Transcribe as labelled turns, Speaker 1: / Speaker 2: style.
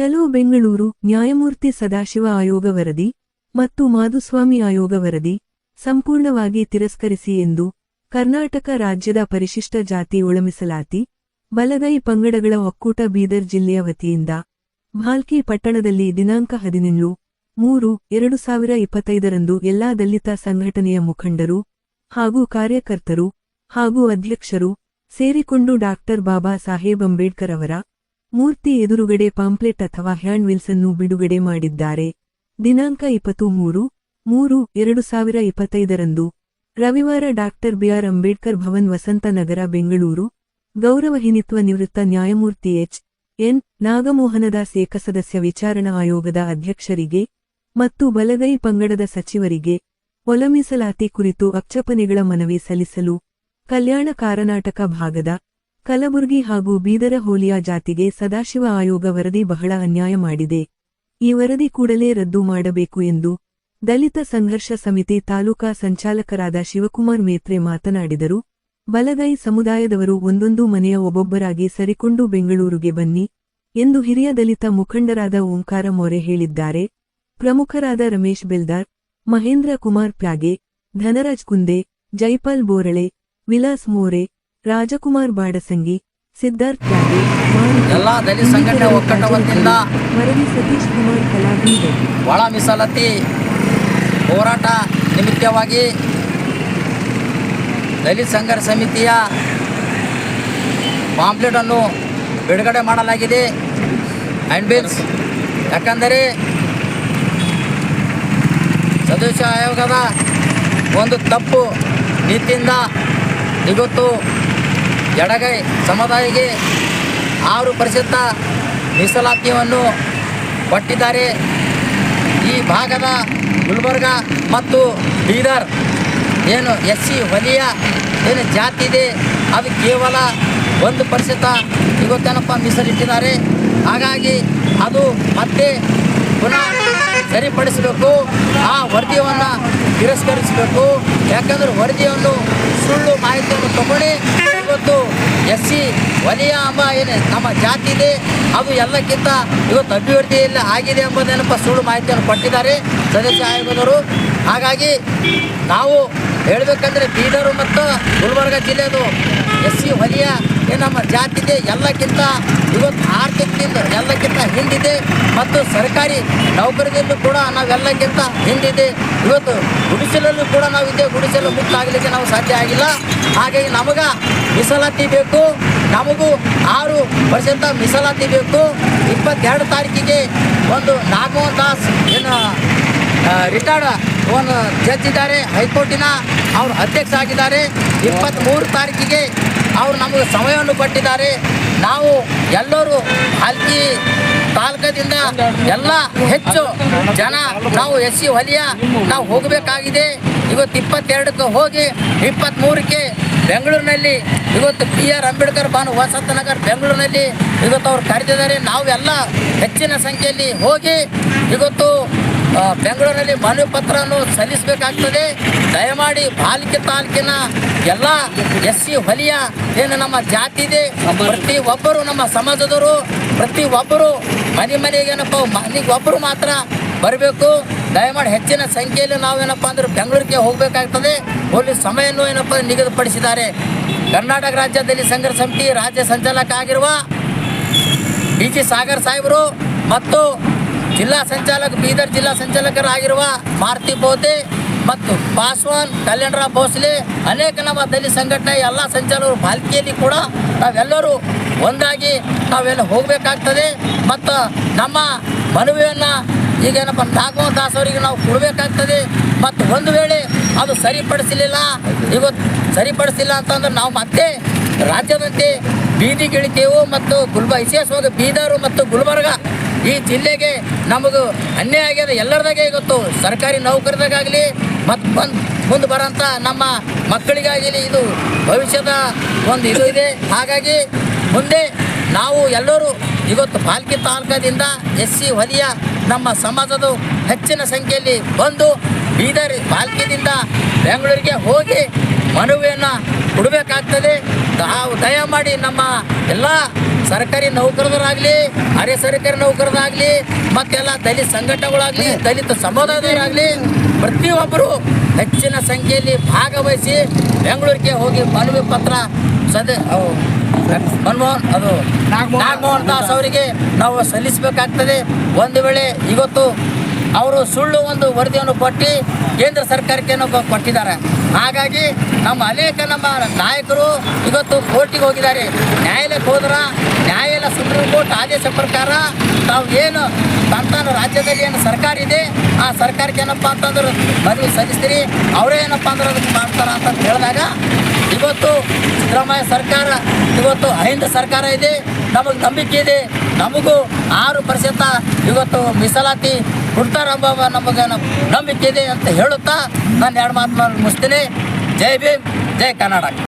Speaker 1: ಚಲೋ ಬೆಂಗಳೂರು ನ್ಯಾಯಮೂರ್ತಿ ಸದಾಶಿವ ಆಯೋಗ ವರದಿ ಮತ್ತು ಮಾಧುಸ್ವಾಮಿ ಆಯೋಗ ವರದಿ ಸಂಪೂರ್ಣವಾಗಿ ತಿರಸ್ಕರಿಸಿ ಎಂದು ಕರ್ನಾಟಕ ರಾಜ್ಯದ ಪರಿಶಿಷ್ಟ ಜಾತಿ ಒಳಮಿಸಲಾತಿ ಬಲಗೈ ಪಂಗಡಗಳ ಒಕ್ಕೂಟ ಬೀದರ್ ಜಿಲ್ಲೆಯ ವತಿಯಿಂದ ಭಾಲ್ಕಿ ಪಟ್ಟಣದಲ್ಲಿ ದಿನಾಂಕ ಹದಿನೇಳು ಮೂರು ಎರಡು ಸಾವಿರ ಇಪ್ಪತ್ತೈದರಂದು ಎಲ್ಲಾ ದಲಿತ ಸಂಘಟನೆಯ ಮುಖಂಡರು ಹಾಗೂ ಕಾರ್ಯಕರ್ತರು ಹಾಗೂ ಅಧ್ಯಕ್ಷರು ಸೇರಿಕೊಂಡು ಡಾಕ್ಟರ್ ಬಾಬಾ ಸಾಹೇಬ್ ಅಂಬೇಡ್ಕರ್ ಅವರ ಮೂರ್ತಿ ಎದುರುಗಡೆ ಪಾಂಪ್ಲೆಟ್ ಅಥವಾ ಹ್ಯಾಂಡ್ ವಿಲ್ಸನ್ನು ಬಿಡುಗಡೆ ಮಾಡಿದ್ದಾರೆ. ದಿನಾಂಕ ಇಪ್ಪತ್ತು ಮೂರು ಮೂರು ಎರಡು ಸಾವಿರ ಇಪ್ಪತ್ತೈದರಂದು ರವಿವಾರ doctor B R Ambedkar Bhavan, Vasanthanagar, Bengaluru. ಗೌರವಹಿನಿತ್ವ ನಿವೃತ್ತ ನ್ಯಾಯಮೂರ್ತಿ ಎಚ್. ಎನ್. ನಾಗಮೋಹನದಾಸ್ ಏಕಸದಸ್ಯ ವಿಚಾರಣಾ ಆಯೋಗದ ಅಧ್ಯಕ್ಷರಿಗೆ ಮತ್ತು ಬಲಗೈ ಪಂಗಡದ ಸಚಿವರಿಗೆ ಒಲಮೀಸಲಾತಿ ಕುರಿತು ಅಕ್ಷಪನೆಗಳ ಮನವಿ ಸಲ್ಲಿಸಲು ಕಲ್ಯಾಣ ಕಾರನಾಟಕ ಭಾಗದ ಕಲಬುರಗಿ ಹಾಗೂ ಬೀದರ ಹೋಲಿಯಾ ಜಾತಿಗೆ ಸದಾಶಿವ ಆಯೋಗ ವರದಿ ಬಹಳ ಅನ್ಯಾಯ ಮಾಡಿದೆ. ಈ ವರದಿ ಕೂಡಲೇ ರದ್ದು ಮಾಡಬೇಕು ಎಂದು ದಲಿತ ಸಂಘರ್ಷ ಸಮಿತಿ ತಾಲೂಕಾ ಸಂಚಾಲಕರಾದ ಶಿವಕುಮಾರ್ ಮೇತ್ರೆ ಮಾತನಾಡಿದರು. ಬಲಗೈ ಸಮುದಾಯದವರು ಒಂದೊಂದು ಮನೆಯ ಒಬ್ಬೊಬ್ಬರಾಗಿ ಸರಿಕೊಂಡು ಬೆಂಗಳೂರಿಗೆ ಬನ್ನಿ ಎಂದು ಹಿರಿಯ ದಲಿತ ಮುಖಂಡರಾದ ಓಂಕಾರ ಮೊರೆ ಹೇಳಿದ್ದಾರೆ. ಪ್ರಮುಖರಾದ ರಮೇಶ್ ಬೆಲ್ದಾರ್, ಮಹೇಂದ್ರ ಕುಮಾರ್ ಪ್ಯಾಗೆ, ಧನರಾಜ್ ಕುಂದೆ, ಜೈಪಾಲ್ ಬೋರಳೆ, ವಿಲಾಸ್ ಮೋರೆ ರಾಜಕುಮಾರ್ ಬಾಡಸಂಗಿ ಸಿದ್ಧಾರ್ಥ್
Speaker 2: ಎಲ್ಲಾ ದಲಿತ ಸಂಘಟನೆ ಒಕ್ಕೂಟ ವತಿಯಿಂದ
Speaker 1: ವರದಿ ಸತೀಶ್ ಕುಮಾರ್ ಕಲಾವಿದ
Speaker 2: ಒಳ ಮೀಸಲಾತಿ ಹೋರಾಟ ನಿಮಿತ್ತವಾಗಿ ದಲಿತ ಸಂಘರ್ಷ ಸಮಿತಿಯ ಪಾಂಪ್ಲೆಟನ್ನು ಬಿಡುಗಡೆ ಮಾಡಲಾಗಿದೆ. ಹ್ಯಾಂಡ್ಬಿಲ್ಸ್ ಯಾಕಂದರೆ ಸದಸ್ಯ ಆಯೋಗದ ಒಂದು ತಪ್ಪು ನೀತಿಯಿಂದ ಇವತ್ತು ಎಡಗೈ ಸಮುದಾಯಕ್ಕೆ ಆರು ಪ್ರಸಿದ್ಧ ಮೀಸಲಾತಿಯನ್ನು ಕೊಟ್ಟಿದ್ದಾರೆ. ಈ ಭಾಗದ ಗುಲ್ಬರ್ಗ ಮತ್ತು ಬೀದರ್ ಏನು ಎಸ್ ಸಿ ವಲಯ, ಏನು ಜಾತಿ ಇದೆ, ಅದು ಕೇವಲ ಒಂದು ಪ್ರಸಿದ್ಧ ಇವತ್ತೇನಪ್ಪ ಮೀಸಲಿಟ್ಟಿದ್ದಾರೆ. ಹಾಗಾಗಿ ಅದು ಮತ್ತೆ ಪುನಃ ಸರಿಪಡಿಸಬೇಕು. ಆ ವರದಿಯನ್ನು ತಿರಸ್ಕರಿಸಬೇಕು. ಯಾಕಂದ್ರೆ ವರದಿಯನ್ನು ಸುಳ್ಳು ಮಾಹಿತಿಯನ್ನು ತಗೊಂಡು ಇವತ್ತು ಎಸ್ ಸಿ ವಲಯ ಎಂಬ ಏನು ನಮ್ಮ ಜಾತಿ ಇದೆ ಅದು ಎಲ್ಲಕ್ಕಿಂತ ಇವತ್ತು ಅಭಿವೃದ್ಧಿಯಲ್ಲಿ ಆಗಿದೆ ಎಂಬುದೇನಪ್ಪ ಸುಳ್ಳು ಮಾಹಿತಿಯನ್ನು ಕೊಟ್ಟಿದ್ದಾರೆ ಸದಸ್ಯ ಆಯೋಗದವರು. ಹಾಗಾಗಿ ನಾವು ಹೇಳಬೇಕಂದ್ರೆ ಬೀದರು ಮತ್ತು ಗುಲ್ಬರ್ಗ ಜಿಲ್ಲೆಯದು ಎಸ್ ಸಿ ವಲಯ ನಮ್ಮ ಜಾತಿಗೆ ಎಲ್ಲಕ್ಕಿಂತ ಇವತ್ತು ಆರ್ಥಿಕದಿಂದ ಎಲ್ಲಕ್ಕಿಂತ ಹಿಂದಿದೆ ಮತ್ತು ಸರ್ಕಾರಿ ನೌಕರಿಯಲ್ಲೂ ಕೂಡ ನಾವೆಲ್ಲಕ್ಕಿಂತ ಹಿಂದಿದೆ. ಇವತ್ತು ಗುಡಿಸಲಲ್ಲೂ ಕೂಡ ನಾವು ಇದೇ ಗುಡಿಸಲು ಮುಕ್ತ ಆಗಲಿಕ್ಕೆ ನಾವು ಸಾಧ್ಯ ಆಗಿಲ್ಲ. ಹಾಗಾಗಿ ನಮಗೆ ಮೀಸಲಾತಿ ಬೇಕು. ನಮಗೂ ಆರು ವರ್ಷದ ಮೀಸಲಾತಿ ಬೇಕು. ಇಪ್ಪತ್ತೆರಡು ತಾರೀಕಿಗೆ ಒಂದು ನಾಗಮೋಹನ್ ದಾಸ್ ಏನು ರಿಟೈರ್ಡ್ ಒಂದು ಜಡ್ಜ್ ಇದ್ದಾರೆ, ಹೈಕೋರ್ಟಿನ ಅವರು ಅಧ್ಯಕ್ಷ ಆಗಿದ್ದಾರೆ. ಇಪ್ಪತ್ತ್ಮೂರು ತಾರೀಕಿಗೆ ಅವರು ನಮಗೆ ಸಮಯವನ್ನು ಕೊಟ್ಟಿದ್ದಾರೆ. ನಾವು ಎಲ್ಲರೂ ಅಲ್ಲಿ ತಾಲೂಕದಿಂದ ಎಲ್ಲ ಹೆಚ್ಚು ಜನ ನಾವು ಎಸ್ ಸಿ ವಲಯ ನಾವು ಹೋಗಬೇಕಾಗಿದೆ. ಇವತ್ತು ಇಪ್ಪತ್ತೆರಡಕ್ಕೆ ಹೋಗಿ ಇಪ್ಪತ್ತ್ಮೂರಕ್ಕೆ ಬೆಂಗಳೂರಿನಲ್ಲಿ ಇವತ್ತು ಬಿ ಆರ್ ಅಂಬೇಡ್ಕರ್ ಭಾನು ವಸಂತನಗರ್ ಬೆಂಗಳೂರಿನಲ್ಲಿ ಇವತ್ತು ಅವ್ರು ಕರೆದಿದ್ದಾರೆ. ನಾವೆಲ್ಲ ಹೆಚ್ಚಿನ ಸಂಖ್ಯೆಯಲ್ಲಿ ಹೋಗಿ ಇವತ್ತು ಬೆಂಗಳೂರಿನಲ್ಲಿ ಮನವಿ ಪತ್ರವನ್ನು ಸಲ್ಲಿಸಬೇಕಾಗ್ತದೆ. ದಯಮಾಡಿ ಬಾಲಿಕೆ ತಾಲೂಕಿನ ಎಲ್ಲ ಎಸ್ ಸಿ ಹೊಲಿಯ ಏನು ನಮ್ಮ ಜಾತಿ ಇದೆ, ಪ್ರತಿ ಒಬ್ಬರು ನಮ್ಮ ಸಮಾಜದವರು, ಪ್ರತಿ ಒಬ್ಬರು ಮನೆ ಮನೆಗೆ ಏನಪ್ಪ, ಮನೆಗೆ ಒಬ್ಬರು ಮಾತ್ರ ಬರಬೇಕು. ದಯಮಾಡಿ ಹೆಚ್ಚಿನ ಸಂಖ್ಯೆಯಲ್ಲಿ ನಾವೇನಪ್ಪ ಅಂದ್ರೆ ಬೆಂಗಳೂರಿಗೆ ಹೋಗಬೇಕಾಗ್ತದೆ. ಹೋಲಿ ಸಮಯವನ್ನು ಏನಪ್ಪ ನಿಗದಿಪಡಿಸಿದ್ದಾರೆ. ಕರ್ನಾಟಕ ರಾಜ್ಯದಲ್ಲಿ ಸಂಘರ್ಷ ಸಮಿತಿ ರಾಜ್ಯ ಸಂಚಾಲಕ ಆಗಿರುವ ಡಿ ಜಿ ಸಾಗರ್ ಸಾಹೇಬರು ಮತ್ತು ಜಿಲ್ಲಾ ಸಂಚಾಲಕ, ಬೀದರ್ ಜಿಲ್ಲಾ ಸಂಚಾಲಕರಾಗಿರುವ ಮಾರುತಿ ಬೋತೆ ಮತ್ತು ಪಾಸ್ವಾನ್, ಕಲ್ಯಾಣರಾವ್ ಭೋಸ್ಲೆ ಅನೇಕ ನಮ್ಮ ದಲಿತ ಸಂಘಟನೆ, ಎಲ್ಲ ಸಂಚಾಲಕರು ಪಾಲಿಕೆಯಲ್ಲಿ ಕೂಡ ನಾವೆಲ್ಲರೂ ಒಂದಾಗಿ ನಾವೆಲ್ಲ ಹೋಗಬೇಕಾಗ್ತದೆ. ಮತ್ತು ನಮ್ಮ ಮನವಿಯನ್ನು ಈಗೇನಪ್ಪ ನಾಗಮೋಹನ್ ದಾಸ್ ಅವರಿಗೆ ನಾವು ಕೊಡಬೇಕಾಗ್ತದೆ. ಮತ್ತು ಒಂದು ವೇಳೆ ಅದು ಸರಿಪಡಿಸಲಿಲ್ಲ, ಇವತ್ತು ಸರಿಪಡಿಸಿಲ್ಲ ಅಂತಂದ್ರೆ ನಾವು ಮತ್ತೆ ರಾಜ್ಯದಂತೆ ಬೀದಿಗಿಳಿತೇವು ಮತ್ತು ಗುಲ್ಬ, ವಿಶೇಷವಾಗಿ ಬೀದರು ಮತ್ತು ಗುಲ್ಬರ್ಗ ಈ ಜಿಲ್ಲೆಗೆ ನಮಗೂ ಅನ್ಯಾಯ ಆಗ್ಯದ ಎಲ್ಲರದಾಗೆ ಗೊತ್ತು. ಸರ್ಕಾರಿ ನೌಕರದಾಗಲಿ ಮತ್ತು ಬಂದು ಮುಂದೆ ಬರೋಂಥ ನಮ್ಮ ಮಕ್ಕಳಿಗಾಗಲಿ ಇದು ಭವಿಷ್ಯದ ಒಂದು ಇದು ಇದೆ. ಹಾಗಾಗಿ ಮುಂದೆ ನಾವು ಎಲ್ಲರೂ ಇವತ್ತು ಪಾಲ್ಕಿ ತಾಲೂಕದಿಂದ ಎಸ್ ಸಿ ವಲಯ ನಮ್ಮ ಸಮಾಜದ ಹೆಚ್ಚಿನ ಸಂಖ್ಯೆಯಲ್ಲಿ ಬಂದು ಬೀದರ್ ಪಾಲ್ಕಿದಿಂದ ಬೆಂಗಳೂರಿಗೆ ಹೋಗಿ ಮನವಿಯನ್ನು ಕೊಡಬೇಕಾಗ್ತದೆ. ದಯಮಾಡಿ ನಮ್ಮ ಎಲ್ಲ ಸರ್ಕಾರಿ ನೌಕರರಾಗಲಿ ಅರೆ ಸರ್ಕಾರಿ ನೌಕರರಾಗಲಿ ಮತ್ತೆಲ್ಲ ದಲಿತ ಸಂಘಟನೆಗಳಾಗ್ಲಿ ದಲಿತ ಸಮುದಾಯದವರಾಗ್ಲಿ ಪ್ರತಿಯೊಬ್ಬರು ಹೆಚ್ಚಿನ ಸಂಖ್ಯೆಯಲ್ಲಿ ಭಾಗವಹಿಸಿ ಬೆಂಗಳೂರಿಗೆ ಹೋಗಿ ಮನವಿ ಪತ್ರ ಸದ ಮನಮೋಹನ್ ಅದು ನಾಗಮೋಹನ್ ದಾಸ್ ಅವರಿಗೆ ನಾವು ಸಲ್ಲಿಸಬೇಕಾಗ್ತದೆ. ಒಂದು ವೇಳೆ ಇವತ್ತು ಅವರು ಸುಳ್ಳು ಒಂದು ವರದಿಯನ್ನು ಕೊಟ್ಟು ಕೇಂದ್ರ ಸರ್ಕಾರಕ್ಕೆ ಕೊಟ್ಟಿದ್ದಾರೆ. ಹಾಗಾಗಿ ನಮ್ಮ ಅನೇಕ ನಮ್ಮ ನಾಯಕರು ಇವತ್ತು ಕೋರ್ಟಿಗೆ ಹೋಗಿದ್ದಾರೆ. ನ್ಯಾಯಾಲಯಕ್ಕೆ ಹೋದ್ರ ನ್ಯಾಯಾಲಯ ಸುಪ್ರೀಂ ಕೋರ್ಟ್ ಆದೇಶ ಪ್ರಕಾರ ತಾವು ಏನು ತಂತಾನು ರಾಜ್ಯದಲ್ಲಿ ಏನು ಸರ್ಕಾರ ಇದೆ, ಆ ಸರ್ಕಾರಕ್ಕೆ ಏನಪ್ಪ ಅಂತಂದ್ರೆ ಮನವಿ ಸಲ್ಲಿಸ್ತೀರಿ, ಅವರೇ ಏನಪ್ಪ ಅಂದ್ರೆ ಅದಕ್ಕೆ ಮಾಡ್ತಾರ ಅಂತ ಹೇಳಿದಾಗ ಇವತ್ತು ಸಿದ್ದರಾಮಯ್ಯ ಸರ್ಕಾರ, ಇವತ್ತು ಅಹಿಂದ ಸರ್ಕಾರ ಇದೆ ನಮಗೆ ನಂಬಿಕೆ ಇದೆ. ನಮಗೂ ಆರು ಪರ್ಸೆಂಟ ಇವತ್ತು ಮೀಸಲಾತಿ ಕೊಡ್ತಾರಂಬ ನಮಗೆ ನಂಬಿಕೆ ಇದೆ ಅಂತ ಹೇಳುತ್ತಾ ನಾನು ಎರಡು ಮಾತು ಮುಗಿಸ್ತೀನಿ. ಜೈ ಭೀಮ್, ಜೈ ಕರ್ನಾಟಕ.